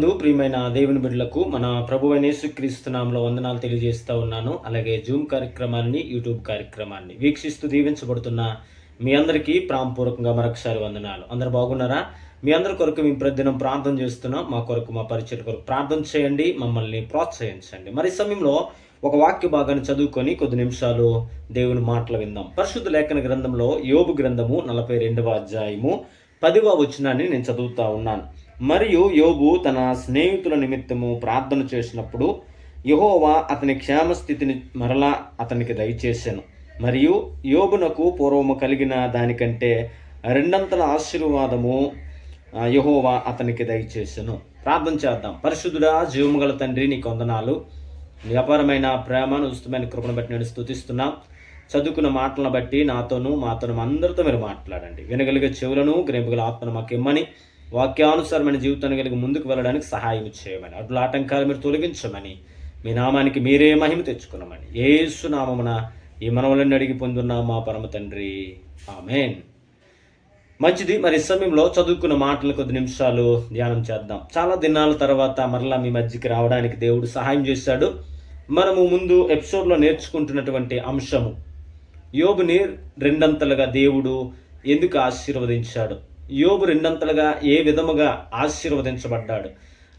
క్రీస్తునందు ప్రియమైన దేవుని బిడ్డలకు మన ప్రభు యేసుక్రీస్తునామంలో వందనాలు తెలియజేస్తూ ఉన్నాను. అలాగే జూమ్ కార్యక్రమాన్ని యూట్యూబ్ కార్యక్రమాన్ని వీక్షిస్తూ దీవించబడుతున్న మీ అందరికీ ప్రాంపూర్వకంగా మరొకసారి వందనాలు. అందరు బాగున్నారా? మీ అందరి కొరకు మేము ప్రతిదినం ప్రార్థన చేస్తున్నాం. మా కొరకు మా పరిచయం కొరకు ప్రార్థన చేయండి. మమ్మల్ని ప్రోత్సహించండి. మరి సమయంలో ఒక వాక్య భాగాన్ని చదువుకొని కొద్ది నిమిషాలు దేవుని మాటలు విందాం. పరిశుద్ధ లేఖన గ్రంథంలో యోబు గ్రంథము నలభై రెండవ అధ్యాయము పదివ వచనాన్ని నేను చదువుతా ఉన్నాను. మరియు యోబు తన స్నేహితుల నిమిత్తము ప్రార్థన చేసినప్పుడు యహోవా అతని క్షేమస్థితిని మరలా అతనికి దయచేశాను. మరియు యోబునకు పూర్వము కలిగిన దానికంటే రెండంతల ఆశీర్వాదము యహోవా అతనికి దయచేసెను ప్రార్థన చేద్దాం. పరిశుద్ధుడా జీవము గల తండ్రి నీ కొందనాలు వ్యాపారమైన ప్రేమ ప్రేమను ఉచితమైన కృపను బట్టి నేను స్తుతిస్తున్నాం. చదువుకున్న మాటలను బట్టి నాతోనూ మాతోనూ అందరితో మీరు మాట్లాడండి. వినగలిగే చెవులను గ్రేపుగల ఆత్మను మాకు ఇమ్మని. వాక్యానుసారమైన జీవితాన్ని కలిగి ముందుకు వెళ్ళడానికి సహాయం చేయమని. అడ్ల ఆటంకాలు మీరు తొలగించమని. మీ నామానికి మీరే మహిమ తెచ్చుకున్నామని. ఏసు నామమున ఈ మనవలను అడిగి పొందున్న మా పరమ తండ్రి. ఆమెన్. మంచిది. మరి సమయంలో చదువుకున్న మాటలు కొద్ది నిమిషాలు ధ్యానం చేద్దాం. చాలా దినాల తర్వాత మరలా మీ మధ్యకి రావడానికి దేవుడు సహాయం చేశాడు. మనము ముందు ఎపిసోడ్లో నేర్చుకుంటున్నటువంటి అంశము. యోగుని రెండంతలుగా దేవుడు ఎందుకు ఆశీర్వదించాడు? యోబు రెండంతలుగా ఏ విధముగా ఆశీర్వదించబడ్డాడు?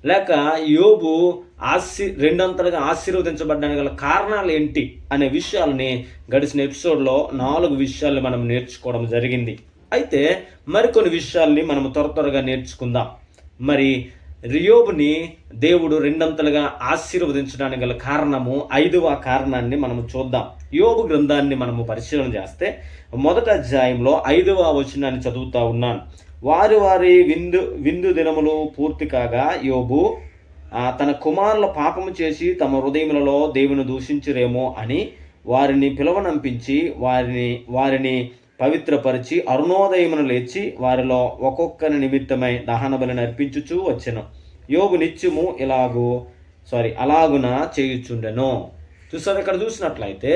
లేక యోబు ఆశీ రెండంతలుగా ఆశీర్వదించబడ్డానికి గల కారణాలు ఏంటి అనే విషయాల్ని గడిచిన ఎపిసోడ్లో నాలుగు విషయాల్ని మనం నేర్చుకోవడం జరిగింది. అయితే మరికొన్ని విషయాల్ని మనం త్వర త్వరగా నేర్చుకుందాం. మరి రియోబుని దేవుడు రెండంతలుగా ఆశీర్వదించడానికి గల కారణము ఐదవ కారణాన్ని మనం చూద్దాం. యోబు గ్రంథాన్ని మనము పరిశీలన చేస్తే మొదట అధ్యాయంలో ఐదవ వచనాన్ని చదువుతా ఉన్నాను. వారి వారి విందు విందు దినములు పూర్తి కాగా యోబు తన కుమారుల పాపము చేసి తమ హృదయములలో దేవుని దూషించురేమో అని వారిని పిలవనంపించి వారిని వారిని పవిత్రపరిచి అరుణోదయమును లేచి వారిలో ఒక్కొక్కరి నిమిత్తమై దహన బలిని అర్పించుచూ వచ్చెను. యోగు నిత్యము ఇలాగూ సారీ అలాగున చేయుచుండెను. చూసారు ఇక్కడ చూసినట్లయితే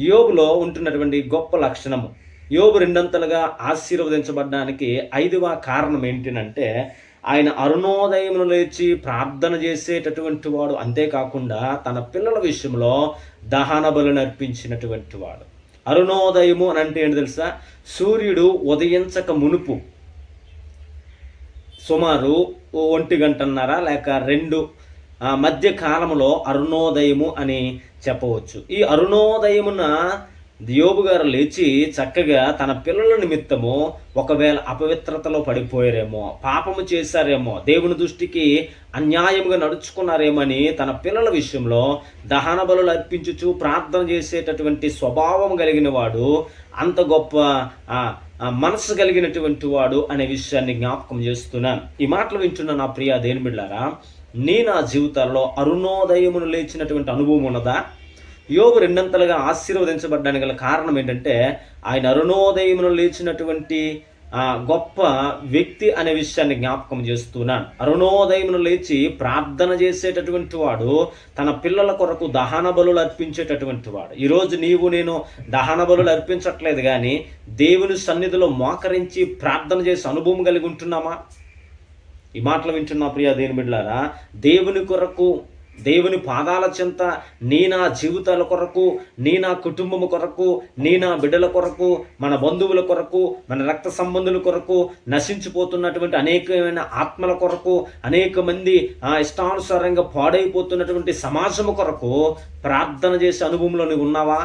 యోగులో ఉంటున్నటువంటి గొప్ప లక్షణము. యోగు రెండంతలుగా ఆశీర్వదించబడడానికి ఐదవ కారణం ఏంటినంటే ఆయన అరుణోదయమును లేచి ప్రార్థన చేసేటటువంటి వాడు అంతేకాకుండా తన పిల్లల విషయంలో దహన బలుని అర్పించినటువంటి వాడు. అరుణోదయము అని అంటే ఏంటి తెలుసా? సూర్యుడు ఉదయించక మునుపు. సుమారు ఒంటి గంటన్నర లేక రెండు ఆ, మధ్య కాలంలో అరుణోదయము అని చెప్పవచ్చు. ఈ అరుణోదయమున దియోబు గారు లేచి చక్కగా తన పిల్లల నిమిత్తము ఒకవేళ అపవిత్రతలో పడిపోయారేమో పాపము చేశారేమో దేవుని దృష్టికి అన్యాయముగా నడుచుకున్నారేమని తన పిల్లల విషయంలో దహన బలులు అర్పించుచు ప్రార్థన చేసేటటువంటి స్వభావం కలిగిన వాడు అంత గొప్ప మనసు కలిగినటువంటి వాడు అనే విషయాన్ని జ్ఞాపకం చేస్తున్నాను ఈ మాటలు వింటున్న నా ప్రియ దేని బిడ్డారా నీ నా జీవితాల్లో అరుణోదయమును లేచినటువంటి అనుభవం ఉన్నదా? యోగు రెండంతలుగా ఆశీర్వదించబడ్డానికి గల కారణం ఏంటంటే ఆయన అరుణోదయమును లేచినటువంటి గొప్ప వ్యక్తి అనే విషయాన్ని జ్ఞాపకం చేస్తున్నాను అరుణోదయమును లేచి ప్రార్థన చేసేటటువంటి వాడు తన పిల్లల కొరకు దహన బలులు అర్పించేటటువంటి వాడు. ఈరోజు నీవు నేను దహన బలులు అర్పించట్లేదు కానీ దేవుని సన్నిధిలో మోకరించి ప్రార్థన చేసే అనుభవం కలిగి ఉంటున్నామా? ఈ మాటలు వింటున్నా ప్రియా దేని బిడ్డారా దేవుని కొరకు దేవుని పాదాల చింత నీ నా జీవితాల కొరకు నీ నా కుటుంబము కొరకు నీ నా బిడ్డల కొరకు మన బంధువుల కొరకు మన రక్త సంబంధుల కొరకు నశించిపోతున్నటువంటి అనేకమైన ఆత్మల కొరకు అనేక మంది ఇష్టానుసారంగా పాడైపోతున్నటువంటి సమాజము కొరకు ప్రార్థన చేసే అనుభవంలో ఉన్నావా?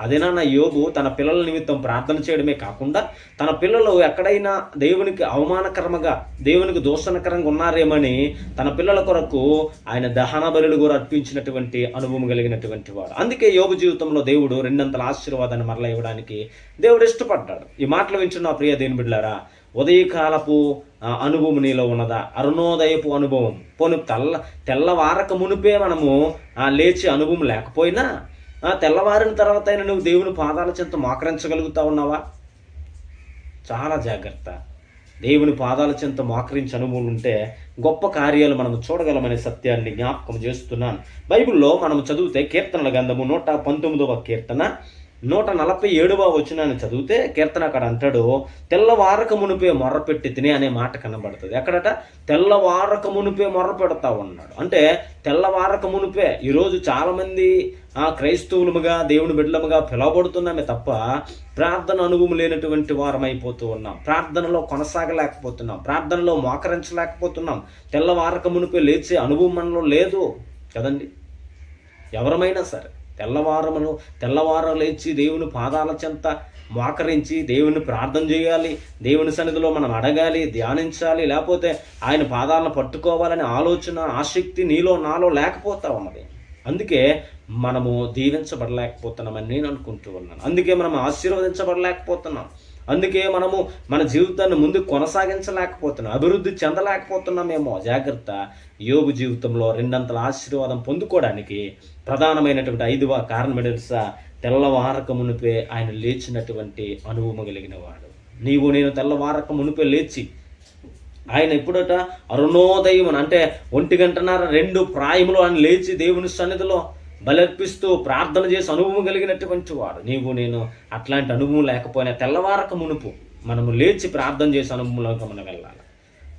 అదేనా నా యోగు తన పిల్లల నిమిత్తం ప్రార్థన చేయడమే కాకుండా తన పిల్లలు ఎక్కడైనా దేవునికి అవమానకరంగా దేవునికి దోషణకరంగా ఉన్నారేమని తన పిల్లల కొరకు ఆయన దహన బలులు కూడా అర్పించినటువంటి అనుభవం కలిగినటువంటి వాడు. అందుకే యోగు జీవితంలో దేవుడు రెండంతల ఆశీర్వాదాన్ని మరలా ఇవ్వడానికి దేవుడు ఇష్టపడ్డాడు. ఈ మాటలు వింటున్న ప్రియ దేని బిడ్డారా ఉదయకాలపు అనుభవం నీలో ఉన్నదా? అరుణోదయపు అనుభవం. పోను తెల్ల తెల్లవారక మునిపే మనము లేచి అనుభవం లేకపోయినా తెల్లవారిన తర్వాత అయినా నువ్వు దేవుని పాదాల చెంత మోకరించగలుగుతా ఉన్నావా? చాలా జాగ్రత్త. దేవుని పాదాల చెంత మోకరించి అనుభవం ఉంటే గొప్ప కార్యాలు మనం చూడగలమనే సత్యాన్ని జ్ఞాపకం చేస్తున్నాను. బైబిల్లో మనం చదివితే కీర్తనల గంధము నూట పంతొమ్మిదవ కీర్తన నూట నలభై ఏడవ వచ్చినాన్ని చదివితే కీర్తన అక్కడ అంటాడు తెల్లవారక మునిపే మొర్రపెట్టి తిని అనే మాట కనబడుతుంది. ఎక్కడట? తెల్లవారక మునిపే మొర్ర పెడతా ఉన్నాడు అంటే తెల్లవారక మునిపే ఈరోజు చాలామంది ఆ క్రైస్తవులముగా దేవుని బిడ్డలముగా పిలవబడుతున్నామే తప్ప ప్రార్థన అనుభవం లేనటువంటి వారం అయిపోతూ ఉన్నాం. ప్రార్థనలో కొనసాగలేకపోతున్నాం. ప్రార్థనలో మోకరించలేకపోతున్నాం. తెల్లవారక మునిపే లేచే అనుభవం మనలో లేదు కదండి? ఎవరమైనా సరే. తెల్లవారమును తెల్లవారం లేచి దేవుని పాదాల చెంత మోకరించి దేవుని ప్రార్థన చేయాలి. దేవుని సన్నిధిలో మనం అడగాలి ధ్యానించాలి. లేకపోతే ఆయన పాదాలను పట్టుకోవాలనే ఆలోచన ఆసక్తి నీలో నాలో లేకపోతా ఉన్నది. అందుకే మనము దీవించబడలేకపోతున్నామని నేను అనుకుంటూ ఉన్నాను. అందుకే మనం ఆశీర్వదించబడలేకపోతున్నాం. అందుకే మనము మన జీవితాన్ని ముందు కొనసాగించలేకపోతున్నాం. అభివృద్ధి చెందలేకపోతున్నామేమో. జాగ్రత్త. యోగు జీవితంలో రెండంతల ఆశీర్వాదం పొందుకోవడానికి ప్రధానమైనటువంటి ఐదవ కారణం తెలుసా తెల్లవారక మునిపే ఆయన లేచినటువంటి అనుభవం కలిగిన వాడు నీవు నేను తెల్లవారక మునిపే లేచి ఆయన ఎప్పుడట అరుణోదయం అంటే ఒంటి గంటన్నర రెండు ప్రాయములు ఆయన లేచి దేవుని సన్నిధిలో బలర్పిస్తూ ప్రార్థన చేసి అనుభవం కలిగినటువంటి వాడు. నీవు నేను అట్లాంటి అనుభవం లేకపోయినా తెల్లవారక మునుపు మనము లేచి ప్రార్థన చేసి అనుభవంలోకి మనం వెళ్ళాలి.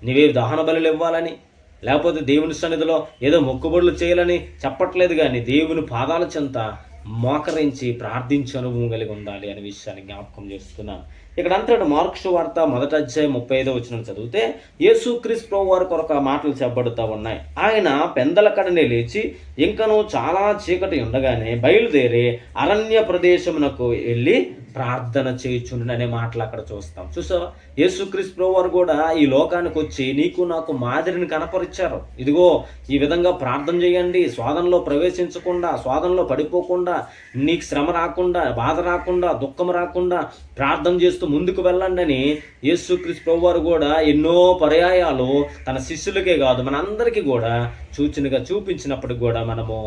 నీవే దహన బలులు ఇవ్వాలని లేకపోతే దేవుని సన్నిధిలో ఏదో మొక్కుబడులు చేయాలని చెప్పట్లేదు కానీ దేవుని పాదాల చెంత మోకరించి ప్రార్థించి అనుభవం కలిగి ఉండాలి అనే విషయాన్ని జ్ఞాపకం చేస్తున్నాను. ఇక్కడ అంతటి మార్క్స్ వార్త మొదట అధ్యాయం ముప్పై ఐదో వచ్చిన చదివితే యేసుక్రీస్తు ప్రభు వారి కొరకు మాటలు చెప్పబడుతూ ఉన్నాయి. ఆయన పెందల కడనే లేచి ఇంకను చాలా చీకటి ఉండగానే బయలుదేరి అరణ్య ప్రదేశమునకు వెళ్ళి ప్రార్థన చేయుచుండు అనే మాటలు అక్కడ చూస్తాం. చూసావా? యేసుక్రీస్తు ప్రభు వారు కూడా ఈ లోకానికి వచ్చి నీకు నాకు మాదిరిని కనపరిచారు. ఇదిగో ఈ విధంగా ప్రార్థన చేయండి. స్వాదంలో ప్రవేశించకుండా స్వాదంలో పడిపోకుండా నీకు శ్రమ రాకుండా బాధ రాకుండా దుఃఖం రాకుండా ప్రార్థన చేస్తూ ముందుకు వెళ్ళండి అని యేసుక్రీస్తు ప్రభు వారు కూడా ఎన్నో పర్యాయాలు తన శిష్యులకే కాదు మన అందరికీ కూడా సూచనగా చూపించినప్పటికి కూడా మనము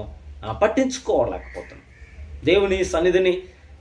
పట్టించుకోలేకపోతున్నాం. దేవుని సన్నిధిని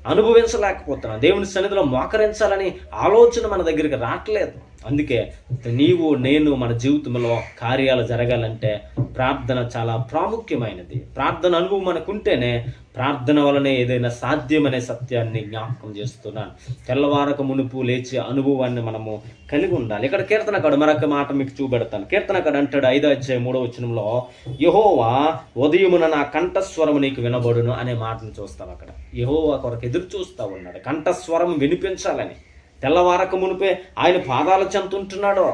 అనుభవించలేకపోతున్నాం. దేవుని సన్నిధిలో మోకరించాలని ఆలోచన మన దగ్గరికి రావట్లేదు. అందుకే నీవు నేను మన జీవితంలో కార్యాలు జరగాలంటే ప్రార్థన చాలా ప్రాముఖ్యమైనది. ప్రార్థన అనుభవం మనకుంటేనే ప్రార్థన వలనే ఏదైనా సాధ్యమనే సత్యాన్ని జ్ఞాపకం చేస్తున్నాను. తెల్లవారక మునుపు లేచే అనుభవాన్ని మనము కలిగి ఉండాలి. ఇక్కడ కీర్తనకాడు మరొక మాట మీకు చూపెడతాను. కీర్తనకాడు అంటాడు ఐదో వచ్చే మూడో వచనంలో యహోవా ఉదయమున నా కంఠస్వరము నీకు వినబడును అనే మాటను చూస్తాం అక్కడ. యహోవా కొరకు ఎదురు చూస్తూ ఉన్నాడు. కంఠస్వరం వినిపించాలని. తెల్లవారక మునిపే ఆయన పాదాల చెంతుంటున్నాడు?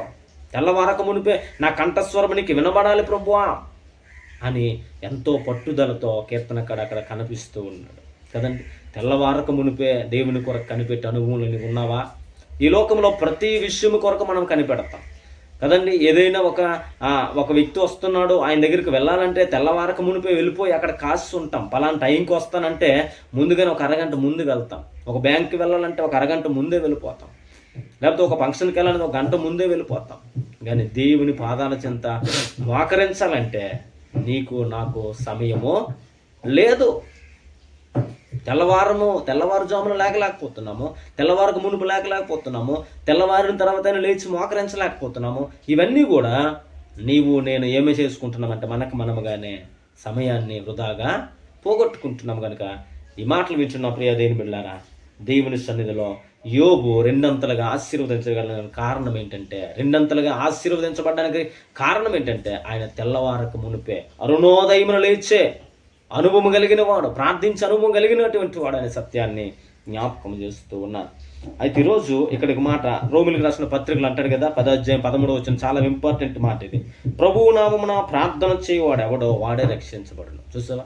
తెల్లవారక మునిపే నా కంఠస్వరమునికి వినబడాలి ప్రభువా? అని ఎంతో పట్టుదలతో కీర్తనకాడు అక్కడ కనిపిస్తూ ఉన్నాడు. కదండి? తెల్లవారక మునిపే దేవుని కొరకు కనిపెట్టి అనుభవం ఉన్నావా? ఈ లోకంలో ప్రతి విషయం కొరకు మనం కనిపెడతాం. కదండి? ఏదైనా ఒక ఒక వ్యక్తి వస్తున్నాడు ఆయన దగ్గరికి వెళ్ళాలంటే తెల్లవారక మునిపే వెళ్ళిపోయి అక్కడ కాసి ఉంటాం. పలానా టైంకి వస్తానంటే ముందుగానే ఒక అరగంట ముందు వెళ్తాం. ఒక బ్యాంక్కి వెళ్ళాలంటే ఒక అరగంట ముందే వెళ్ళిపోతాం. లేకపోతే ఒక ఫంక్షన్కి వెళ్ళాలంటే ఒక గంట ముందే వెళ్ళిపోతాం. కానీ దేవుని పాదాల చెంత మోకరించాలంటే నీకు నాకు సమయము లేదు. తెల్లవారము తెల్లవారుజామున లేకలేకపోతున్నాము. తెల్లవారుకు మునుపు లేకలేకపోతున్నాము. తెల్లవారిన తర్వాత లేచి మోకరించలేకపోతున్నాము. ఇవన్నీ కూడా నీవు నేను ఏమి చేసుకుంటున్నామంటే మనకు మనముగానే సమయాన్ని వృధాగా పోగొట్టుకుంటున్నాం కనుక ఈ మాటలు వింటున్న ప్రియ దేని బిళ్ళారా. దేవుని సన్నిధిలో యోబు రెండంతలుగా ఆశీర్వదించగల కారణం ఏంటంటే రెండంతలుగా ఆశీర్వదించబడడానికి కారణం ఏంటంటే ఆయన తెల్లవారకు మునిపే అరుణోదయమున లేచే అనుభవం కలిగిన వాడు ప్రార్థించి అనుభవం కలిగినటువంటి వాడు అనే సత్యాన్ని జ్ఞాపకం చేస్తూ ఉన్నారు అయితే ఈరోజు ఇక్కడికి మాట రోమిలకు రాసిన పత్రికలు అంటాడు కదా పదాధ్యాయం పదమూడు వచ్చిన చాలా ఇంపార్టెంట్ మాట ఇది. ప్రభువు నామమున ప్రార్థన చేయవాడు ఎవడో వాడే రక్షించబడను. చూసావా?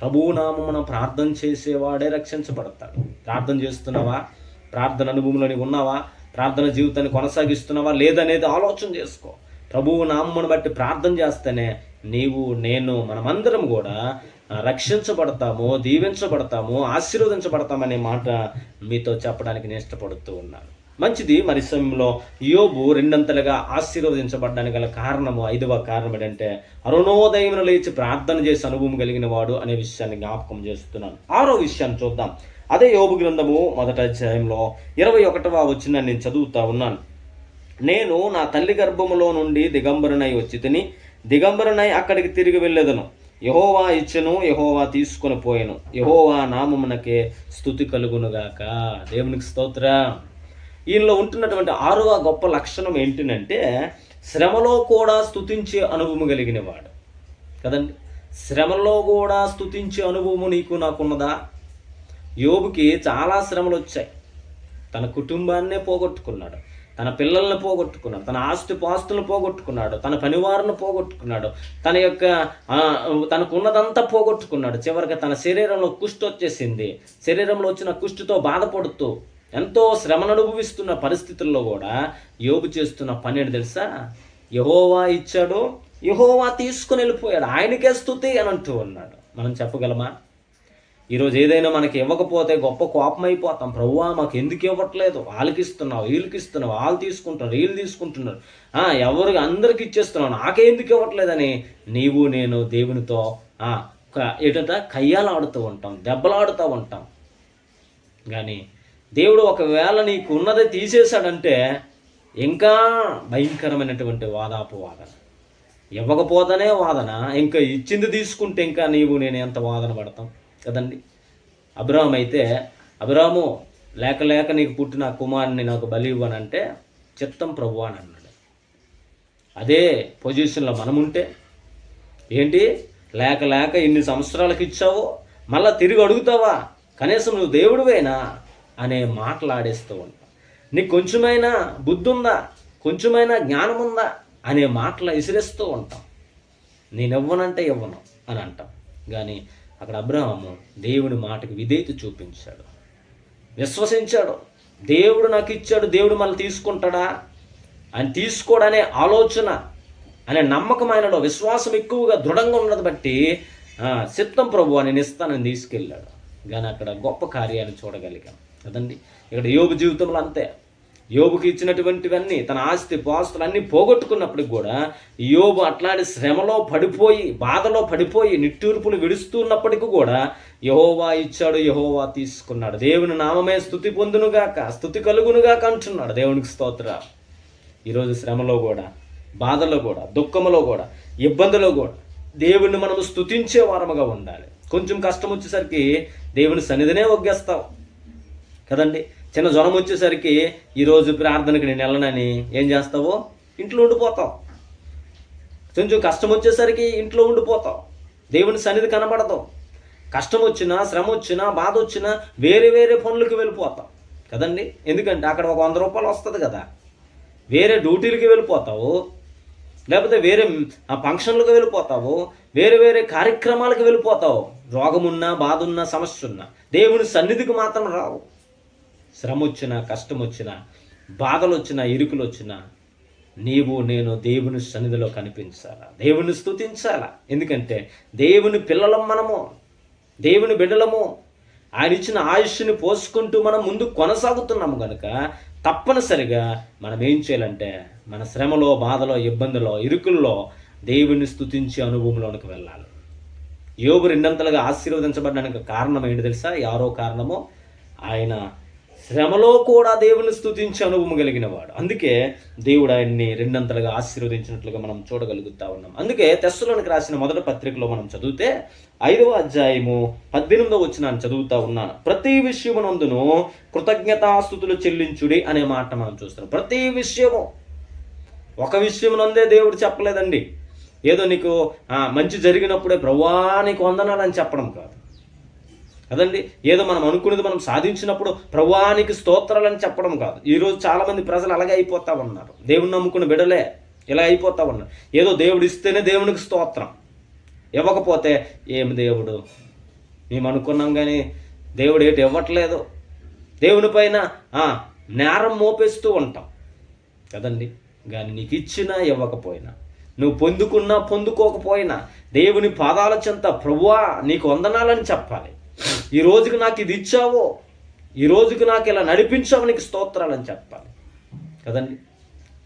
ప్రభువు నామమున ప్రార్థన చేసేవాడే రక్షించబడతాడు. ప్రార్థన చేస్తున్నావా? ప్రార్థన అనుభవంలో నీవు ఉన్నావా? ప్రార్థన జీవితాన్ని కొనసాగిస్తున్నావా? లేదనేది ఆలోచన చేసుకో. ప్రభువు నామమును బట్టి ప్రార్థన చేస్తేనే నీవు నేను మనమందరం కూడా రక్షించబడతాము దీవించబడతాము ఆశీర్వదించబడతామనే మాట మీతో చెప్పడానికి నేను ఇష్టపడుతూ ఉన్నాను. మంచిది. మరి సమయంలో యోబు రెండంతలుగా ఆశీర్వదించబడడానికి గల కారణము ఐదవ కారణం ఏంటంటే అరుణోదయమున లేచి ప్రార్థన చేసి అనుభవం కలిగిన వాడు అనే విషయాన్ని జ్ఞాపకం చేస్తున్నాను. ఆరో విషయాన్ని చూద్దాం. అదే యోబు గ్రంథము మొదటి అధ్యాయంలో ఇరవై ఒకటవ వచ్చిన నేను చదువుతా ఉన్నాను. నేను నా తల్లి గర్భములో నుండి దిగంబరునై వచ్చి తిని దిగంబరునై అక్కడికి తిరిగి వెళ్ళేదను. యహోవా ఇచ్చను యహోవా తీసుకొని పోయాను. యహోవా నామమునకే స్థుతి కలుగునుగాక. దేవునికి స్తోత్ర. ఈయనలో ఉంటున్నటువంటి ఆరవ గొప్ప లక్షణం ఏంటినంటే శ్రమలో కూడా స్థుతించే అనుభవం కలిగిన వాడు కదండి? శ్రమలో కూడా స్థుతించే అనుభవము నీకు నాకున్నదా? యోబుకి చాలా శ్రమలు వచ్చాయి తన కుటుంబాన్నే పోగొట్టుకున్నాడు. తన పిల్లల్ని పోగొట్టుకున్నాడు. తన ఆస్తి పాస్తులను పోగొట్టుకున్నాడు. తన పనివారిని పోగొట్టుకున్నాడు. తన యొక్క తనకున్నదంతా పోగొట్టుకున్నాడు. చివరికి తన శరీరంలో కుష్టి వచ్చేసింది శరీరంలో వచ్చిన కుష్టితో బాధపడుతూ ఎంతో శ్రమను అనుభవిస్తున్న పరిస్థితుల్లో కూడా యోబు చేస్తున్న పని ఏంటి తెలుసా? యహోవా ఇచ్చాడు యహోవా తీసుకుని వెళ్ళిపోయాడు. ఆయనకే స్థుతి అని అంటూ ఉన్నాడు. మనం చెప్పగలమా? ఈరోజు ఏదైనా మనకి ఇవ్వకపోతే గొప్ప కోపం అయిపోతాం. ప్రభువా మాకు ఎందుకు ఇవ్వట్లేదు? వాళ్ళకి ఇస్తున్నావు వీళ్ళకి ఇస్తున్నావు వాళ్ళు తీసుకుంటున్నారు వీళ్ళు తీసుకుంటున్నారు. ఆ, ఎవరికి అందరికి ఇచ్చేస్తున్నావు నాకే ఎందుకు ఇవ్వట్లేదని నీవు నేను దేవునితో ఆ, కయ్యాలాడుతూ ఉంటాం దెబ్బలాడుతూ ఉంటాం. కానీ దేవుడు ఒకవేళ నీకు ఉన్నది తీసేశాడంటే ఇంకా భయంకరమైనటువంటి వాదాపు వాదన ఇవ్వకపోతేనే వాదన ఇంకా ఇచ్చింది తీసుకుంటే ఇంకా నీవు నేను ఎంత వాదన పడతాం? కదండి? అబ్రాహం అయితే అబ్రాహము లేక లేక నీకు పుట్టిన కుమారుని నాకు బలి ఇవ్వనంటే చిత్తం ప్రభు అని అన్నాడు. అదే పొజిషన్లో మనముంటే ఏంటి? లేక లేక ఇన్ని సంవత్సరాలకు ఇచ్చావో? మళ్ళా తిరిగి అడుగుతావా? కనీసం నువ్వు దేవుడివేనా? అనే మాటలాడేస్తూ ఉంటాం. నీకు కొంచెమైనా బుద్ధి ఉందా కొంచెమైనా జ్ఞానం ఉందా అనే మాటలు ఇసిరేస్తూ ఉంటాం. నేను ఇవ్వనంటే ఇవ్వను అని అంటాం. కానీ అక్కడ అబ్రహాము దేవుడి మాటకి విధేయత చూపించాడు. విశ్వసించాడు. దేవుడు నాకు ఇచ్చాడు దేవుడు మళ్ళీ తీసుకుంటాడా అని తీసుకోడనే ఆలోచన అనే నమ్మకం ఆయనలో. విశ్వాసం ఎక్కువగా దృఢంగా ఉన్నది బట్టి ఆ, చిత్తం ప్రభు నేను ఇస్తానని తీసుకెళ్ళాడు. కానీ అక్కడ గొప్ప కార్యాన్ని చూడగలిగాం. కదండి? ఇక్కడ యోగ జీవితంలో అంతే. యోబుకి ఇచ్చినటువంటివన్నీ తన ఆస్తి పాస్తులు అన్నీ పోగొట్టుకున్నప్పటికి కూడా యోబు అట్లాంటి శ్రమలో పడిపోయి బాధలో పడిపోయి నిట్టూర్పులు విడుస్తున్నప్పటికీ కూడా యహోవా ఇచ్చాడు యహోవా తీసుకున్నాడు. దేవుని నామమే స్థుతి పొందునుగాక స్థుతి కలుగునుగాక అంటున్నాడు. దేవునికి స్తోత్ర. ఈరోజు శ్రమలో కూడా బాధలో కూడా దుఃఖములో కూడా ఇబ్బందులో కూడా దేవుణ్ణి మనము స్థుతించే వారముగా ఉండాలి. కొంచెం కష్టం వచ్చేసరికి దేవుని సన్నిధినే ఒగ్గేస్తాం. కదండి? చిన్న జ్వరం వచ్చేసరికి ఈరోజు ప్రార్థనకి నేను వెళ్ళనని ఏం చేస్తావు? ఇంట్లో ఉండిపోతావు. కొంచెం కష్టం వచ్చేసరికి ఇంట్లో ఉండిపోతావు. దేవుని సన్నిధి కనబడతావు కష్టం వచ్చినా శ్రమ వచ్చినా బాధ వచ్చినా వేరే వేరే పనులకు వెళ్ళిపోతావు. కదండి? ఎందుకంటే అక్కడ ఒక వంద రూపాయలు వస్తుంది కదా. వేరే డ్యూటీలకి వెళ్ళిపోతావు. లేకపోతే వేరే ఆ ఫంక్షన్లకు వెళ్ళిపోతావు. వేరే వేరే కార్యక్రమాలకు వెళ్ళిపోతావు. రోగమున్నా బాధ ఉన్నా సమస్య ఉన్నా దేవుని సన్నిధికి మాత్రం రావు. శ్రమ వచ్చినా కష్టం వచ్చినా బాధలు వచ్చినా ఇరుకులు వచ్చినా నీవు నేను దేవుని సన్నిధిలో కనిపించాలా? దేవుని స్థుతించాలా ఎందుకంటే దేవుని పిల్లలం మనము దేవుని బిడ్డలము. ఆయన ఇచ్చిన ఆయుష్ని పోసుకుంటూ మనం ముందు కొనసాగుతున్నాము కనుక తప్పనిసరిగా మనం ఏం చేయాలంటే మన శ్రమలో బాధలో ఇబ్బందులో ఇరుకుల్లో దేవుని స్థుతించే అనుభవంలోనికి వెళ్ళాలి. యోగు రెండంతలుగా ఆశీర్వదించబడడానికి కారణం ఏంటి తెలుసా? యారో కారణము ఆయన శ్రమలో కూడా దేవుని స్తుతించే అనుభవం కలిగిన వాడు అందుకే దేవుడు ఆయన్ని రెండంతలుగా ఆశీర్వదించినట్లుగా మనం చూడగలుగుతా ఉన్నాం. అందుకే తెస్సులోనికి రాసిన మొదటి పత్రికలో మనం చదివితే ఐదవ అధ్యాయము పద్దెనిమిదవ వచ్చిన చదువుతా ఉన్నాను. ప్రతి విషయమునందును కృతజ్ఞతాస్థుతులు చెల్లించుడి అనే మాట మనం చూస్తున్నాం. ప్రతి విషయము ఒక విషయమునందే దేవుడు చెప్పలేదండి. ఏదో నీకు మంచి జరిగినప్పుడే ప్రవ్వా నీకు వందనాలని చెప్పడం కాదు. కదండి ఏదో మనం అనుకున్నది మనం సాధించినప్పుడు ప్రవ్వానికి స్తోత్రాలని చెప్పడం కాదు. ఈరోజు చాలామంది ప్రజలు అలాగే అయిపోతా ఉన్నారు. దేవుని నమ్ముకున్న బిడలే ఇలా అయిపోతా ఉన్నారు. ఏదో దేవుడు ఇస్తేనే దేవునికి స్తోత్రం. ఇవ్వకపోతే ఏమి దేవుడు? మేము అనుకున్నాం కానీ దేవుడు ఏటి ఇవ్వట్లేదు. దేవుని పైన నేరం మోపేస్తూ ఉంటాం. కదండి? కానీ నీకు ఇచ్చినా ఇవ్వకపోయినా నువ్వు పొందుకున్నా పొందుకోకపోయినా దేవుని పాదాల చెంత ప్రభువా నీకు వందనాలని చెప్పాలి. ఈ రోజుకి నాకు ఇది ఇచ్చావో? ఈ రోజుకి నాకు ఇలా నడిపించావు నీకు స్తోత్రాలని చెప్పాలి. కదండి?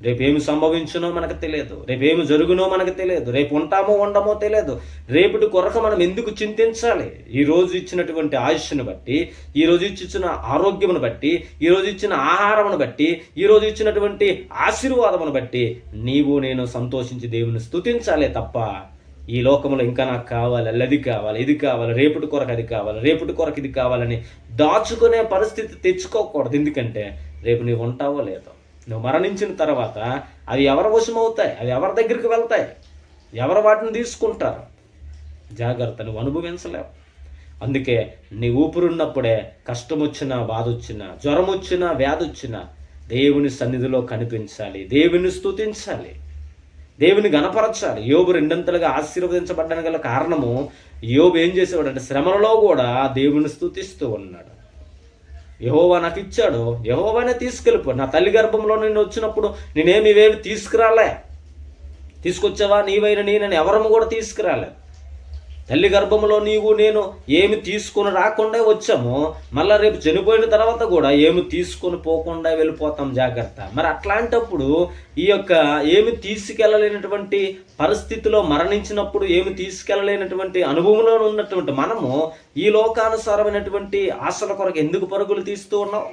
రేపేమి సంభవించునో మనకు తెలియదు. రేపేమి జరుగునో మనకు తెలియదు. రేపు ఉంటామో ఉండమో తెలియదు. రేపటి కొరకు మనం ఎందుకు చింతించాలి? ఈ రోజు ఇచ్చినటువంటి ఆయుష్ను బట్టి ఈ రోజు ఇచ్చిన ఆరోగ్యమును బట్టి ఈ రోజు ఇచ్చిన ఆహారమును బట్టి ఈరోజు ఇచ్చినటువంటి ఆశీర్వాదమును బట్టి నీవు నేను సంతోషించి దేవుని స్తుతించాలే తప్ప ఈ లోకంలో ఇంకా నాకు కావాలి అది కావాలి ఇది కావాలి రేపటి కొరకు అది కావాలి రేపటి కొరకు ఇది కావాలని దాచుకునే పరిస్థితి తెచ్చుకోకూడదు. ఎందుకంటే రేపు నీవు ఉంటావో లేదో నువ్వు మరణించిన తర్వాత అవి ఎవరి వశం అవుతాయి అవి ఎవరి దగ్గరికి వెళ్తాయి? ఎవరు వాటిని తీసుకుంటారు? జాగ్రత్త నువ్వు అనుభవించలేవు. అందుకే నీ ఊపిరున్నప్పుడే కష్టం వచ్చినా బాధ వచ్చినా జ్వరం వచ్చినా వ్యాధి వచ్చినా దేవుని సన్నిధిలో కనిపించాలి దేవుని స్తుతించాలి. దేవుని గణపరచాలి. యోబు రెండంతలుగా ఆశీర్వదించబడ్డానికి గల కారణము యోబు ఏం చేసేవాడంటే శ్రమలలో కూడా దేవుని స్థుతిస్తూ ఉన్నాడు. యహోవా నాకు ఇచ్చాడు. యహోవానే తీసుకెళ్ళిపో. నా తల్లి గర్భంలో నేను వచ్చినప్పుడు నేనేమి ఇవేవి తీసుకురాలే. తీసుకొచ్చావా నీవైన నేనని ఎవరము కూడా తీసుకురాలే తల్లి గర్భంలో నీవు నేను ఏమి తీసుకొని రాకుండా వచ్చామో మళ్ళీ రేపు చనిపోయిన తర్వాత కూడా ఏమి తీసుకొని పోకుండా వెళ్ళిపోతాం జాగ్రత్త. మరి అట్లాంటప్పుడు ఈ యొక్క ఏమి తీసుకెళ్ళలేనటువంటి పరిస్థితిలో మరణించినప్పుడు ఏమి తీసుకెళ్ళలేనటువంటి అనుభవంలో ఉన్నటువంటి మనము ఈ లోకానుసారమైనటువంటి ఆశల కొరకు ఎందుకు పరుగులు తీస్తూ ఉన్నాం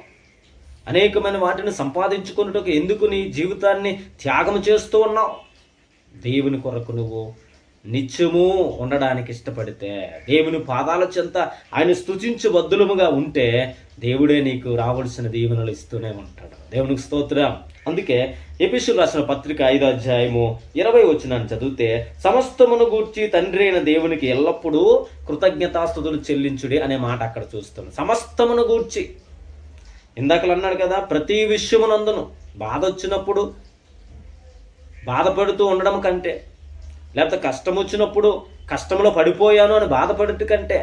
అనేకమైన వాటిని సంపాదించుకున్నట్టుకు ఎందుకు నీ జీవితాన్ని త్యాగం చేస్తూ ఉన్నావు? దేవుని కొరకు నువ్వు నిత్యము ఉండడానికి ఇష్టపడితే దేవుని పాదాల చెంత ఆయన స్తుతించు బద్దులముగా ఉంటే దేవుడే నీకు రావాల్సిన దీవెనలు ఇస్తూనే ఉంటాడు. దేవునికి స్తోత్రం. అందుకే ఎపిసులు రాసిన పత్రిక ఐదో అధ్యాయము ఇరవై వచ్చినాన్ని చదివితే సమస్తమును గూర్చి తండ్రి అయిన దేవునికి ఎల్లప్పుడూ కృతజ్ఞతాస్తుతులు చెల్లించుడి అనే మాట అక్కడ చూస్తున్నాం. సమస్తమును గూర్చి. ఇందాకలు అన్నాడు కదా ప్రతి విషయమునందును బాధ వచ్చినప్పుడు బాధపడుతూ ఉండడం కంటే లేకపోతే కష్టం వచ్చినప్పుడు కష్టంలో పడిపోయాను అని బాధపడుట కంటే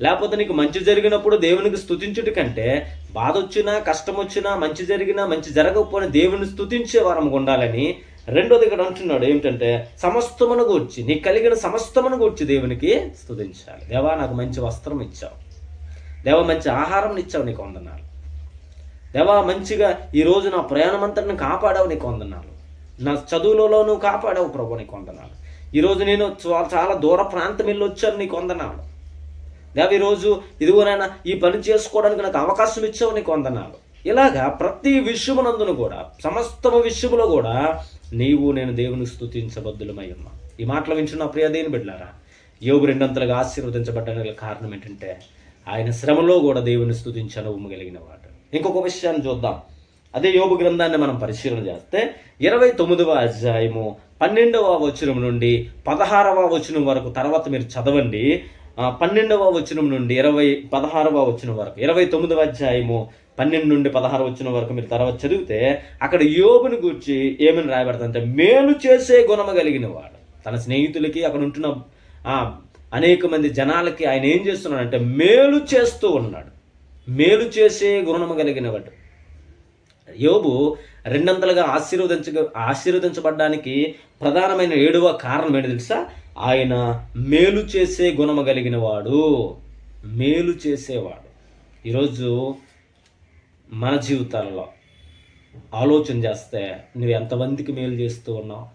లేకపోతే నీకు మంచి జరిగినప్పుడు దేవునికి స్థుతించుట కంటే బాధ వచ్చినా కష్టం వచ్చినా మంచి జరిగినా మంచి జరగకపోయినా దేవుని స్థుతించే వారం ఉండాలని రెండోది ఇక్కడ అంటున్నాడు. ఏమిటంటే సమస్తమును గూర్చి నీకు కలిగిన సమస్తమును గూర్చి దేవునికి స్థుతించాలి దేవా నాకు మంచి వస్త్రం ఇచ్చావు. దేవా మంచి ఆహారం ఇచ్చావు నీకు వందనాలు. దేవా మంచిగా ఈరోజు నా ప్రయాణం అంతటిని కాపాడావు నీకు వందనాలు. నా చదువులలో నువ్వు కాపాడావు ప్రభు నీకు వందనాలు. ఈరోజు నేను చాలా దూర ప్రాంతం వెళ్ళి వచ్చాను నీకు వందనాలు. దేవ ఈరోజు ఇదిగోనైనా ఈ పని చేసుకోవడానికి నాకు అవకాశం ఇచ్చావు నీకు వందనాలు. ఇలాగా ప్రతి విషయమునందును కూడా సమస్తము విషయములో కూడా నీవు నేను దేవుని స్తుతించబద్దులమై ఉన్నా ఈ మాటలు వింటున్న ప్రియ దేని బిడ్డారా యోగు రెండంతలుగా ఆశీర్వదించబడ్డానికి కారణం ఏంటంటే ఆయన శ్రమలో కూడా దేవుని స్తుతించ అనుభవం కలిగిన వాడు ఇంకొక విషయాన్ని చూద్దాం. అదే యోగు గ్రంథాన్ని మనం పరిశీలన చేస్తే ఇరవై తొమ్మిదవ అధ్యాయము పన్నెండవ వచనం నుండి పదహారవ వచనం వరకు తర్వాత మీరు చదవండి. పన్నెండవ వచనం నుండి ఇరవై పదహారవ వచనం వరకు ఇరవై తొమ్మిదవ అధ్యాయము పన్నెండు నుండి పదహారు వచ్చిన వరకు మీరు తర్వాత చదివితే అక్కడ యోగుని గురించి ఏమని రాయబడుతుందంటే మేలు చేసే గుణము కలిగిన వాడు. తన స్నేహితులకి అక్కడ ఉంటున్న అనేక మంది జనాలకి ఆయన ఏం చేస్తున్నాడంటే మేలు చేస్తూ ఉన్నాడు. మేలు చేసే గుణము కలిగిన వాడు. యోబు రెండంతలుగా ఆశీర్వదించ ఆశీర్వదించబడ్డానికి ప్రధానమైన ఏడవ కారణం ఏంటి తెలుసా? ఆయన మేలు చేసే గుణము కలిగిన వాడు మేలు చేసేవాడు. ఈరోజు మన జీవితాలలో ఆలోచన చేస్తే నువ్వు ఎంతమందికి మేలు చేస్తూ ఉన్నావు?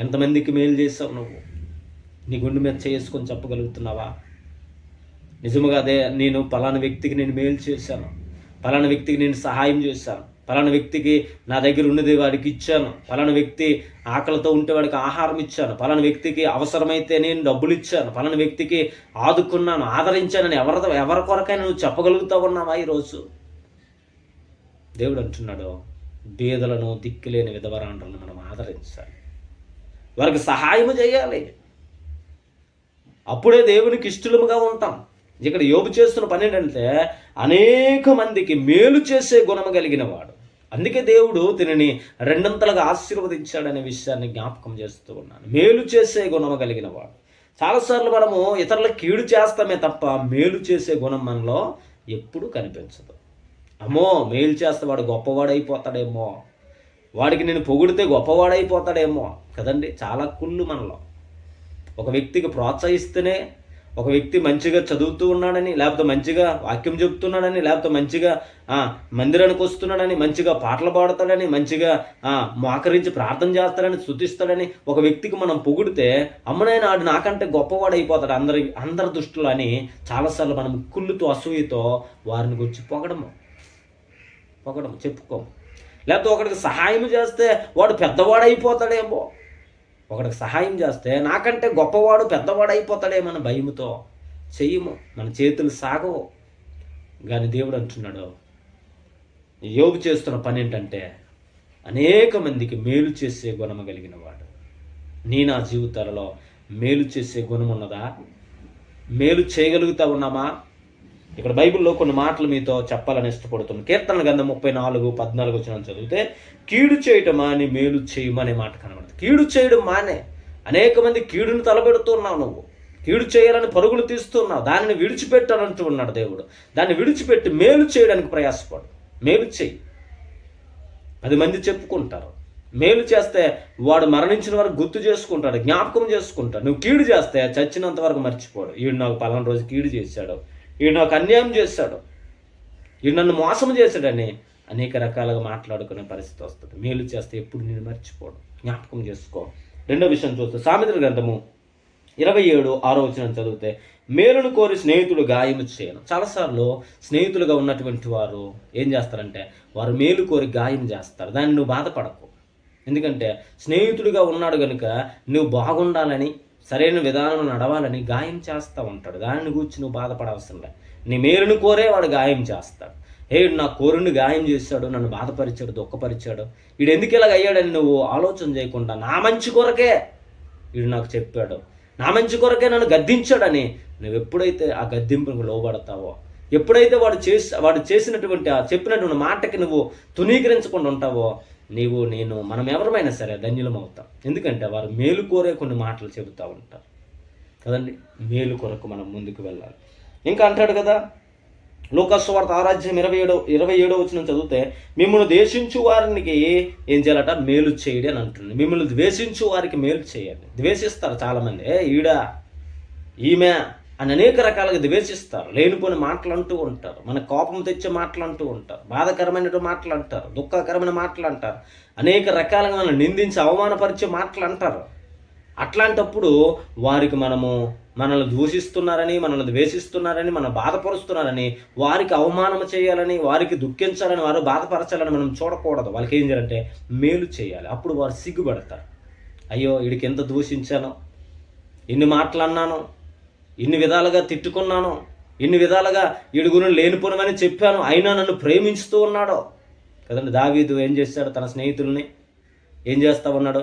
ఎంతమందికి మేలు చేసావు నువ్వు? నీ గుండె మీద చేసుకొని చెప్పగలుగుతున్నావా? నిజముగా అదే నేను పలానా వ్యక్తికి నేను మేలు చేశాను. పలానా వ్యక్తికి నేను సహాయం చేశాను. పలానా వ్యక్తికి నా దగ్గర ఉన్నది వాడికి ఇచ్చాను. పలానా వ్యక్తి ఆకలితో ఉంటే వాడికి ఆహారం ఇచ్చాను. పలానా వ్యక్తికి అవసరమైతే నేను డబ్బులు ఇచ్చాను. పలానా వ్యక్తికి ఆదుకున్నాను ఆదరించానని ఎవరితో ఎవరి కొరకైనా నువ్వు చెప్పగలుగుతా ఉన్నావా ఈరోజు? దేవుడు అంటున్నాడు బీదలను దిక్కులేని విధవరాండ్రలను మనం ఆదరించాలి. వారికి సహాయం చేయాలి. అప్పుడే దేవునికి ఇష్టలుగా ఉంటాం. ఇక్కడ యోబు చేస్తున్న పని ఏంటంటే అనేక మందికి మేలు చేసే గుణము కలిగిన వాడు. అందుకే దేవుడు దీనిని రెండంతలుగా ఆశీర్వదించాడనే విషయాన్ని జ్ఞాపకం చేస్తూ ఉన్నాను మేలు చేసే గుణము కలిగిన వాడు. చాలాసార్లు మనము ఇతరులకు కీడు చేస్తామే తప్ప మేలు చేసే గుణం మనలో ఎప్పుడూ కనిపించదు. అమ్మో మేలు చేస్తే వాడు గొప్పవాడైపోతాడేమో. వాడికి నేను పొగిడితే గొప్పవాడైపోతాడేమో. కదండి? చాలా కుళ్ళు మనలో. ఒక వ్యక్తికి ప్రోత్సహిస్తేనే ఒక వ్యక్తి మంచిగా చదువుతూ ఉన్నాడని లేకపోతే మంచిగా వాక్యం చెబుతున్నాడని లేకపోతే మంచిగా మందిరానికి వస్తున్నాడని మంచిగా పాటలు పాడతాడని మంచిగా మోకరించి ప్రార్థన చేస్తాడని స్థుతిస్తాడని ఒక వ్యక్తికి మనం పొగిడితే అమ్మనైనా ఆడు నాకంటే గొప్పవాడు అయిపోతాడు అందరి అందరి దృష్టిలో అని చాలాసార్లు మనం కుళ్ళుతో అసూయతో వారిని గురించి పొగడము. పొగడము చెప్పుకోము. లేకపోతే ఒకడికి సహాయం చేస్తే వాడు పెద్దవాడు అయిపోతాడేమో ఒకడికి సహాయం చేస్తే నాకంటే గొప్పవాడు పెద్దవాడు అయిపోతాడేమన్న భయముతో చెయ్యము. మన చేతులు సాగవు. కానీ దేవుడు అంటున్నాడు యోగు చేస్తున్న పని ఏంటంటే అనేక మందికి మేలు చేసే గుణము కలిగిన వాడు. నీ నా జీవితాలలో మేలు చేసే గుణం ఉన్నదా? మేలు చేయగలుగుతా ఉన్నామా? ఇక్కడ బైబిల్లో కొన్ని మాటలు మీతో చెప్పాలని ఇష్టపడుతుంది కీర్తన గంధం ముప్పై నాలుగు పద్నాలుగు వచ్చిన చదివితే కీడు చేయటం మాని మేలు చేయమనే మాట కనబడుతుంది. కీడు చేయడం మానే. అనేక మంది కీడును తలబెడుతున్నావు నువ్వు. కీడు చేయాలని పరుగులు తీస్తున్నావు. దానిని విడిచిపెట్టాలంటూ ఉన్నాడు దేవుడు. దాన్ని విడిచిపెట్టి మేలు చేయడానికి ప్రయాసపడు. మేలు చేయి. పది మంది చెప్పుకుంటారు. మేలు చేస్తే వాడు మరణించిన వరకు గుర్తు చేసుకుంటాడు జ్ఞాపకం చేసుకుంటాడు. నువ్వు కీడు చేస్తే చచ్చినంత వరకు మర్చిపోడు. ఈడు నాకు పలానా రోజు కీడు చేశాడు. ఈయన నాకు అన్యాయం చేశాడు ఈయన నన్ను మోసం చేశాడని అనేక రకాలుగా మాట్లాడుకునే పరిస్థితి వస్తుంది. మేలు చేస్తే ఎప్పుడు నేను మర్చిపోవడం జ్ఞాపకం చేసుకో. రెండో విషయం చూస్తే సామెతల గ్రంథము ఇరవై ఏడు ఆరో వచ్చిన చదివితే మేలును కోరి స్నేహితుడు గాయము చేయను. చాలాసార్లు స్నేహితులుగా ఉన్నటువంటి వారు ఏం చేస్తారంటే వారు మేలు కోరి గాయం చేస్తారు. దాన్ని నువ్వు బాధపడకు. ఎందుకంటే స్నేహితుడిగా ఉన్నాడు కనుక నువ్వు బాగుండాలని సరైన విధానం నడవాలని గాయం చేస్తూ ఉంటాడు. దానిని గురించి నువ్వు బాధపడవసరం లే. నీ మేలును కోరే వాడు గాయం చేస్తాడు. హే నా కోరుని గాయం చేశాడు నన్ను బాధపరిచాడు దుఃఖపరిచాడు. వీడు ఎందుకు ఇలాగ అయ్యాడని నువ్వు ఆలోచన చేయకుండా నా మంచి కొరకే వీడు నాకు చెప్పాడు. నా మంచి కొరకే నన్ను గద్దించాడని నువ్వు ఎప్పుడైతే ఆ గద్దింపుకు లోబడతావో ఎప్పుడైతే వాడు చేసి వాడు చేసినటువంటి ఆ చెప్పినటువంటి మాటకి నువ్వు తునీకరించకుండా ఉంటావో నీవు నేను మనం ఎవరమైనా సరే ధన్యులం అవుతాం ఎందుకంటే వారు మేలు కోరే కొన్ని మాటలు చెబుతూ ఉంటారు. కదండి? మేలు కొరకు మనం ముందుకు వెళ్ళాలి. ఇంకా అంటాడు కదా లోకస్వార్త ఆరాధ్యం ఇరవై ఏడో ఇరవై ఏడో వచ్చిన చదివితే మిమ్మల్ని ద్వేషించు వారికి ఏం చేయాలట? మేలు చేయడి అని అంటుంది. మిమ్మల్ని ద్వేషించు వారికి మేలు చేయండి. ద్వేషిస్తారు చాలామంది. ఏ ఈడ ఈమె అని అనేక రకాలుగా ద్వేషిస్తారు లేనిపోని మాటలు అంటూ ఉంటారు మన కోపం తెచ్చే మాటలు అంటూ ఉంటారు బాధకరమైన మాటలు అంటారు దుఃఖకరమైన మాటలు అంటారు అనేక రకాలుగా మనం నిందించి అవమానపరిచే మాటలు అంటారు అట్లాంటప్పుడు వారికి మనము మనల్ని దూషిస్తున్నారని మనల్ని ద్వేషిస్తున్నారని మనం బాధపరుస్తున్నారని వారికి అవమానం చేయాలని వారికి దుఃఖించాలని వారు బాధపరచాలని మనం చూడకూడదు. వాళ్ళకి ఏం చేయాలంటే మేలు చేయాలి. అప్పుడు వారు సిగ్గుపడతారు. అయ్యో వీడికి ఎంత దూషించానో ఎన్ని మాటలు అన్నాను ఇన్ని విధాలుగా తిట్టుకున్నాను ఇన్ని విధాలుగా ఇడుగును లేనిపోనమని చెప్పాను అయినా నన్ను ప్రేమించుతూ ఉన్నాడో. కదండి దావీదు ఏం చేశాడు? తన స్నేహితుల్ని ఏం చేస్తా ఉన్నాడో?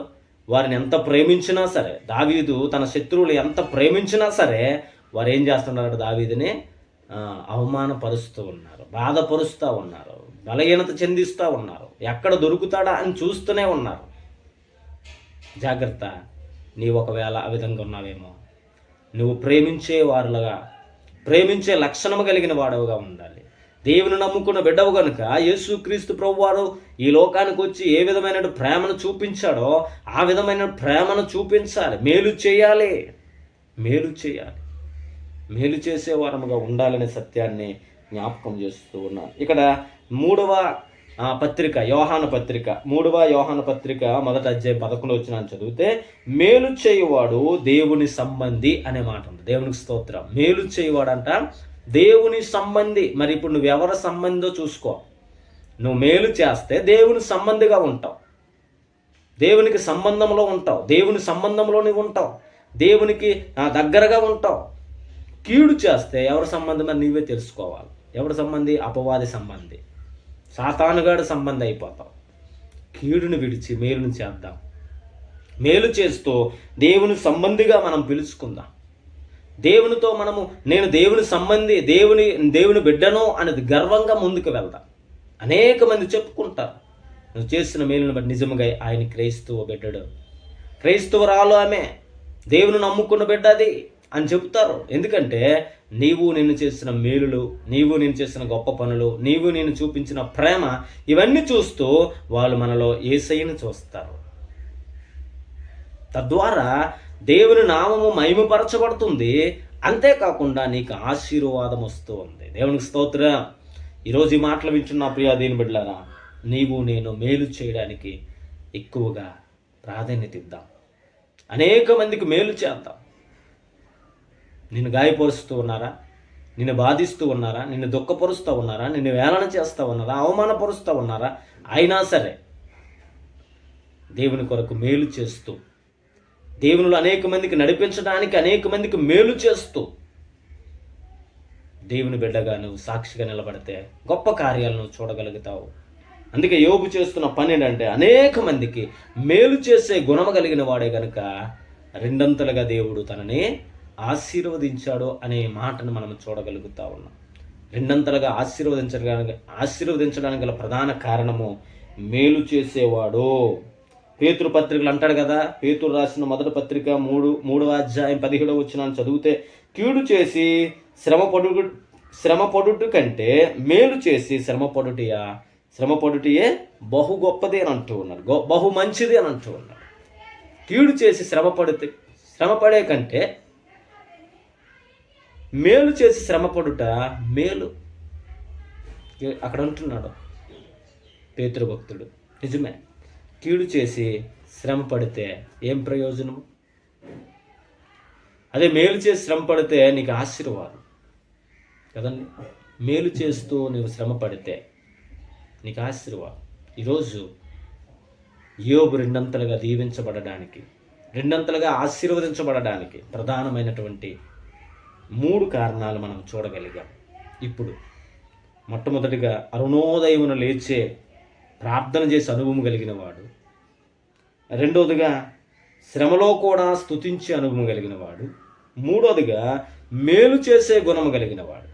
వారిని ఎంత ప్రేమించినా సరే దావీదు తన శత్రువులు ఎంత ప్రేమించినా సరే వారు ఏం చేస్తున్నారు దావీదిని అవమానపరుస్తూ ఉన్నారు బాధపరుస్తూ ఉన్నారు బలహీనత చెందిస్తూ ఉన్నారు ఎక్కడ దొరుకుతాడా అని చూస్తూనే ఉన్నారు. జాగ్రత్త నీవు ఒకవేళ ఆ విధంగా ఉన్నావేమో నువ్వు ప్రేమించే వారులుగా ప్రేమించే లక్షణము కలిగిన వాడవుగా ఉండాలి. దేవుని నమ్ముకున్న బిడ్డవు కనుక యేసుక్రీస్తు ప్రభువారు ఈ లోకానికి వచ్చి ఏ విధమైన ప్రేమను చూపించాడో ఆ విధమైన ప్రేమను చూపించాలి. మేలు చేయాలి. మేలు చేయాలి. మేలు చేసే వారముగా ఉండాలనే సత్యాన్ని జ్ఞాపకం చేస్తూ ఉన్నారు ఇక్కడ మూడవ పత్రిక యోహాన పత్రిక మూడవ యోహాన పత్రిక మొదట అధ్యాయం పదకొండు వచ్చిన చదివితే మేలు చేయువాడు దేవుని సంబంధి అనే మాట ఉంది. దేవునికి స్తోత్రం. మేలు చేయువాడంట దేవుని సంబంధి. మరి ఇప్పుడు నువ్వు ఎవరి సంబంధో చూసుకో. నువ్వు మేలు చేస్తే దేవుని సంబంధిగా ఉంటావు. దేవునికి సంబంధంలో ఉంటావు. దేవుని సంబంధంలో నువ్వు ఉంటావు. దేవునికి దగ్గరగా ఉంటావు. కీడు చేస్తే ఎవరి సంబంధం అని నువ్వే తెలుసుకోవాలి. ఎవరి సంబంధి? అపవాది సంబంధి. సాతానుగాడు సంబంధం అయిపోతాం. కీడుని విడిచి మేలుని చేద్దాం. మేలు చేస్తూ దేవుని సంబంధిగా మనం పిలుచుకుందాం. దేవునితో మనము నేను దేవుని సంబంధి దేవుని దేవుని బిడ్డను అనేది గర్వంగా ముందుకు వెళ్దాం. అనేక మంది చెప్పుకుంటారు నువ్వు చేసిన మేలుని బట్టి నిజంగా ఆయన క్రైస్తవ బిడ్డడు. క్రైస్తవురాలు ఆమె. దేవుని నమ్ముకున్న బిడ్డ అది అని చెప్తారు. ఎందుకంటే నీవు నేను చేసిన మేలులు నీవు నేను చేసిన గొప్ప పనులు నీవు నేను చూపించిన ప్రేమ ఇవన్నీ చూస్తూ వాళ్ళు మనలో ఏసైని చూస్తారు. తద్వారా దేవుని నామము మహిమపరచబడుతుంది. అంతేకాకుండా నీకు ఆశీర్వాదం వస్తూ ఉంది. దేవునికి స్తోత్రం. ఈరోజు ఈ మాటలు వింటున్న ప్రియా దేని బిడ్డలారా నీవు నేను మేలు చేయడానికి ఎక్కువగా ప్రాధాన్యత ఇద్దాం. అనేక మందికి మేలు చేద్దాం. నిన్ను గాయపరుస్తూ ఉన్నారా? నిన్ను బాధిస్తూ ఉన్నారా? నిన్ను దుఃఖపరుస్తూ ఉన్నారా? నిన్ను వేలన చేస్తూ ఉన్నారా? అవమానపరుస్తూ ఉన్నారా? అయినా సరే దేవుని కొరకు మేలు చేస్తూ దేవునిలో అనేక మందికి నడిపించడానికి అనేక మందికి మేలు చేస్తూ దేవుని బిడ్డగా నువ్వు సాక్షిగా నిలబడితే గొప్ప కార్యాలను చూడగలుగుతావు. అందుకే యోబు చేస్తున్న పని ఏంటంటే అనేక మందికి మేలు చేసే గుణము కలిగిన వాడే గనుక రెండంతలుగా దేవుడు తనని ఆశీర్వదించాడో అనే మాటను మనం చూడగలుగుతా ఉన్నాం. రెండంతలుగా ఆశీర్వదించడానికి ఆశీర్వదించడానికి గల ప్రధాన కారణము మేలు చేసేవాడు. పేతురు పత్రికలు అంటాడు కదా పేతురు రాసిన మొదటి పత్రిక మూడు మూడవ అధ్యాయం పదిహేడవ వచ్చిన చదివితే కీడు చేసి శ్రమ పడు శ్రమ పడుట కంటే మేలు చేసి శ్రమ పడుటియా? శ్రమ పడుటియే బహు గొప్పది అని అంటూ ఉన్నాడు. గొ బహు మంచిది అని అంటూ ఉన్నాడు. కీడు చేసి శ్రమ పడితే శ్రమ పడే కంటే మేలు చేసి శ్రమపడుట మేలు. అక్కడ అంటున్నాడు పేతృ భక్తుడు. నిజమే. కీడు చేసి శ్రమ పడితే ఏం ప్రయోజనం? అదే మేలు చేసి శ్రమ పడితే నీకు ఆశీర్వాదం. కదండి? మేలు చేస్తూ నువ్వు శ్రమ పడితే నీకు ఆశీర్వాదం. ఈరోజు యోబు రెండంతలుగా దీవించబడడానికి రెండంతలుగా ఆశీర్వదించబడడానికి ప్రధానమైనటువంటి మూడు కారణాలు మనం చూడగలిగాం. ఇప్పుడు మొట్టమొదటిగా అరుణోదయమును లేచే ప్రార్థన చేసి అనుభవం కలిగిన వాడు. రెండవదిగా శ్రమలో కూడా స్తుతించే అనుభవం కలిగిన వాడు. మూడవదిగా మేలు చేసే గుణము కలిగిన వాడు.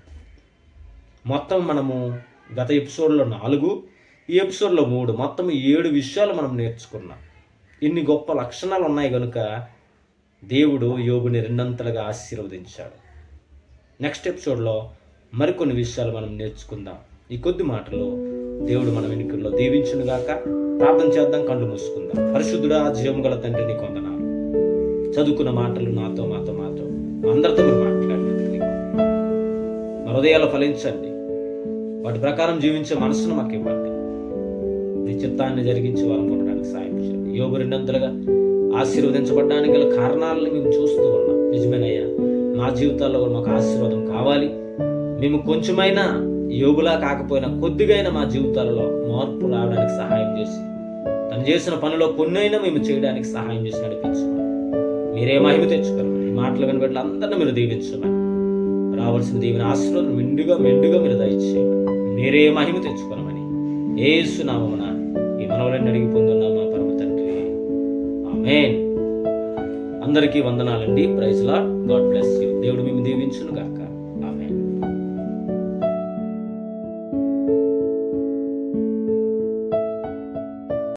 మొత్తం మనము గత ఎపిసోడ్లో నాలుగు ఈ ఎపిసోడ్లో మూడు మొత్తం ఏడు విషయాలు మనం నేర్చుకున్నాం. ఇన్ని గొప్ప లక్షణాలు ఉన్నాయి కనుక దేవుడు యోగుని రెండంతలుగా ఆశీర్వదించాడు. నెక్స్ట్ ఎపిసోడ్లో మరికొన్ని విషయాలు మనం నేర్చుకుందాం. ఈ కొద్ది మాటలు దేవుడు మన వెనుకల్లో దీవించును గాక ప్రార్థన చేద్దాం కళ్ళు మూసుకుందాం. పరిశుద్ధుడా జీవం గల తండ్రి నీకు వందనాలు. చదువుకున్న మాటలు నాతో మాతో మాతో అందరితో మీరు మాట్లాడినందుకు మా హృదయాలు ఫలించండి. వాటి ప్రకారం జీవించే మనసును మాకు ఇవ్వండి. నీ చిత్తాన్ని జరిగించే వారం ఉండడానికి సాయం చేయండి. యోగు రెండంతలుగా ఆశీర్వదించబడడానికి గల కారణాలను మేము చూస్తూ ఉన్నాం. నిజమేనయ్యా? మా జీవితాల్లో కూడా మాకు ఆశీర్వాదం కావాలి. మేము కొంచెమైనా యోగులా కాకపోయినా కొద్దిగైనా మా జీవితాలలో మార్పు రావడానికి సహాయం చేసి తను చేసిన పనిలో కొన్నైనా మేము చేయడానికి సహాయం చేసి నడిపించమని. మీరే మహిమ తెచ్చుకోమని మాటలు వినబెట్ల అందరినీ మీరు దీవించమని. రావాల్సిన దీవెన ఆశీర్వాదం మెండుగా మెండుగా మీరు దయచేయమని. మీరే మహిమ తెచ్చుకోనమని. ఏసునామమున ఈ మనవలని అడిగి పొందున్నాం మా పరమ తండ్రి. ఆమెన్. అందరికీ వందనాలండి. Praise lord God bless you. దేవుడు మేము దీవించును గాక